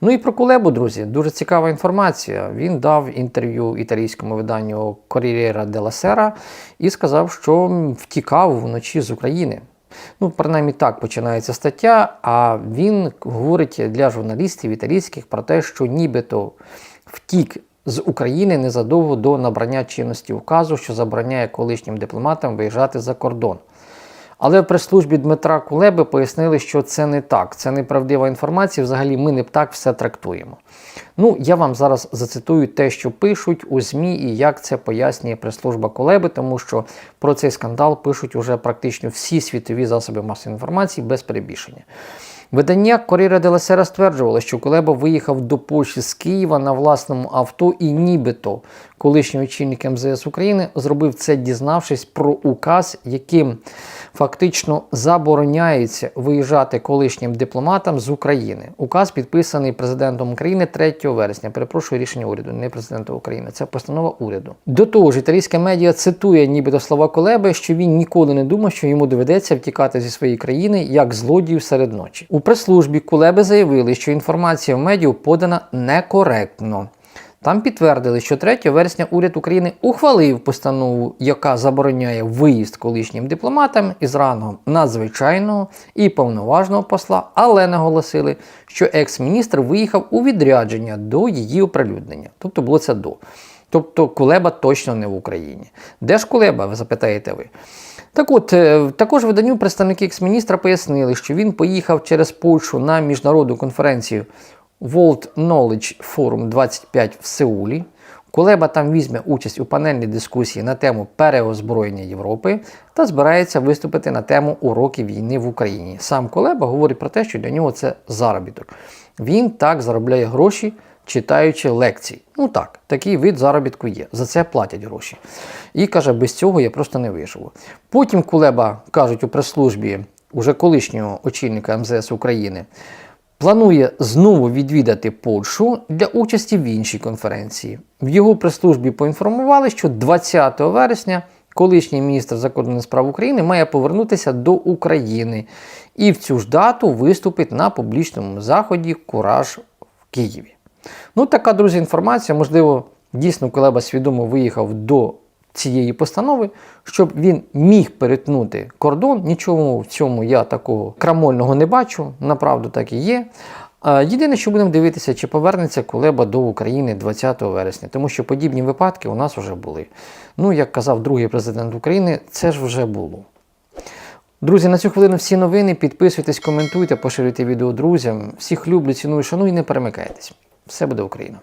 Ну і про Кулебу, друзі, дуже цікава інформація. Він дав інтерв'ю італійському виданню Corriere della Sera і сказав, що втікав вночі з України. Ну, принаймні так починається стаття. А він говорить для журналістів італійських про те, що нібито втік з України незадовго до набрання чинності указу, що забороняє колишнім дипломатам виїжджати за кордон. Але в прес-службі Дмитра Кулеби пояснили, що це не так, це неправдива інформація. Взагалі, ми не так все трактуємо. Ну, я вам зараз зацитую те, що пишуть у ЗМІ і як це пояснює прес-служба Кулеби, тому що про цей скандал пишуть уже практично всі світові засоби масової інформації без перебільшення. Видання della Sera стверджувало, що Кулеба виїхав до Польщі з Києва на власному авто і нібито колишній очільник МЗС України зробив це, дізнавшись про указ, яким фактично забороняється виїжджати колишнім дипломатам з України. Указ підписаний президентом України 3 вересня. Перепрошую рішення уряду, не президента України. Це постанова уряду. До того ж, італійська медіа цитує нібито слова Кулеби, що він ніколи не думав, що йому доведеться втікати зі своєї країни як злодію серед ночі. У прес-службі Кулеби заявили, що інформація в медіа подана некоректно. Там підтвердили, що 3 вересня уряд України ухвалив постанову, яка забороняє виїзд колишнім дипломатам із рангом надзвичайного і повноважного посла, але наголосили, що екс-міністр виїхав у відрядження до її оприлюднення. Тобто було це до. Тобто Кулеба точно не в Україні. Де ж Кулеба, ви запитаєте ви? Так от, е, також виданню представники екс-міністра пояснили, що він поїхав через Польщу на міжнародну конференцію World Knowledge Forum 25 в Сеулі. Кулеба там візьме участь у панельній дискусії на тему переозброєння Європи та збирається виступити на тему уроки війни в Україні. Сам Кулеба говорить про те, що для нього це заробіток. Він так заробляє гроші, читаючи лекції. Ну так, такий вид заробітку є. За це платять гроші. І каже, без цього я просто не виживу. Потім Кулеба кажуть у прес-службі уже колишнього очільника МЗС України. Планує знову відвідати Польщу для участі в іншій конференції. В його прес-службі поінформували, що 20 вересня колишній міністр закордонних справ України має повернутися до України і в цю ж дату виступить на публічному заході Кураж в Києві. Ну, така, друзі, інформація. Можливо, дійсно Кулеба свідомо виїхав до цієї постанови, щоб він міг перетнути кордон. Нічого в цьому я такого крамольного не бачу, направду так і є. Єдине, що будемо дивитися, чи повернеться Кулеба до України 20 вересня, тому що подібні випадки у нас вже були. Ну, як казав другий президент України, це ж вже було. Друзі, на цю хвилину всі новини. Підписуйтесь, коментуйте, поширюйте відео друзям. Всіх люблю, ціную, шаную і не перемикайтесь. Все буде Україна!